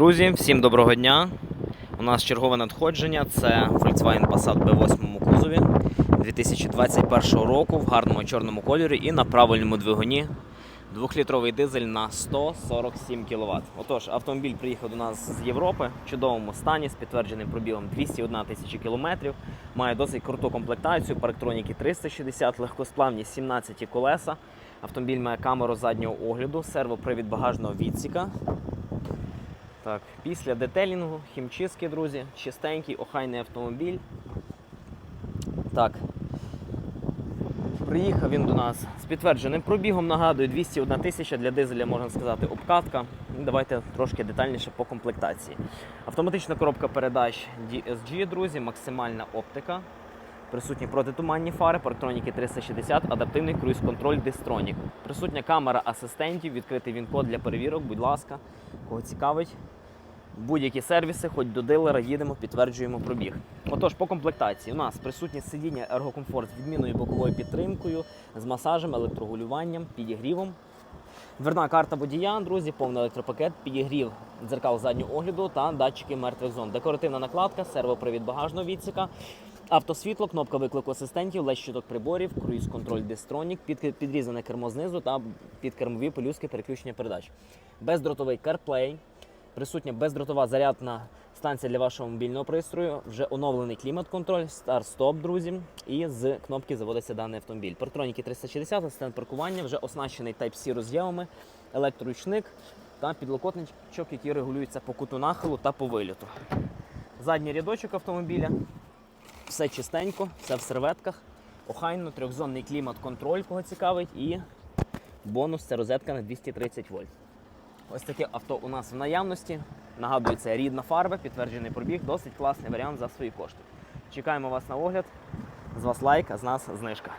Друзі, всім доброго дня. У нас чергове надходження. Це Volkswagen Passat B8 кузові 2021 року в гарному чорному кольорі і на правильному двигуні. Двохлітровий дизель на 147 кВт. Отож, автомобіль приїхав до нас з Європи в чудовому стані з підтвердженим пробігом 201 тисяча кілометрів. Має досить круту комплектацію, парктроніки 360, легкосплавні 17 колеса. Автомобіль має камеру заднього огляду, сервопривід багажного відсіка. Так, після детелінгу, хімчистки, друзі, чистенький, охайний автомобіль. Так. Приїхав він до нас з підтвердженим пробігом. Нагадую, 201 тисяча для дизеля, можна сказати, обкатка. Давайте трошки детальніше по комплектації. Автоматична коробка передач DSG, друзі, максимальна оптика. Присутні протитуманні фари, парктроніки 360, адаптивний круїз-контроль Distronic. Присутня камера асистентів, відкритий він-код для перевірок, будь ласка, кого цікавить. Будь-які сервіси, хоч до дилера, їдемо, підтверджуємо пробіг. Отож, по комплектації у нас присутнє сидіння ергокомфорт з відмінною боковою підтримкою, з масажем, електрогулюванням, підігрівом. Дверна карта водія, друзі, повний електропакет, підігрів дзеркал заднього огляду та датчики мертвих зон. Декоративна накладка, сервопривід багажного відсіка, автосвітло, кнопка виклику асистентів, ледь щиток приборів, круїз-контроль під, підрізане кермо знизу та підкермові пелюстки переключення передач. Бездротовий CarPlay, присутня бездротова зарядна станція для вашого мобільного пристрою, вже оновлений клімат-контроль, старт-стоп, друзі, і з кнопки заводиться даний автомобіль. Партроніки 360, асистент паркування, вже оснащений Type-C роз'явами, електроручник та підлокотничок, який регулюється по куту нахилу та по вильоту. Задній рядочок автомобіля, все чистенько, все в серветках, охайно, трьохзонний клімат-контроль, кого цікавить, і бонус це розетка на 230 вольт. Ось таке авто у нас в наявності. Нагадую, це рідна фарба, підтверджений пробіг, досить класний варіант за свої кошти. Чекаємо вас на огляд. З вас лайк, а з нас знижка.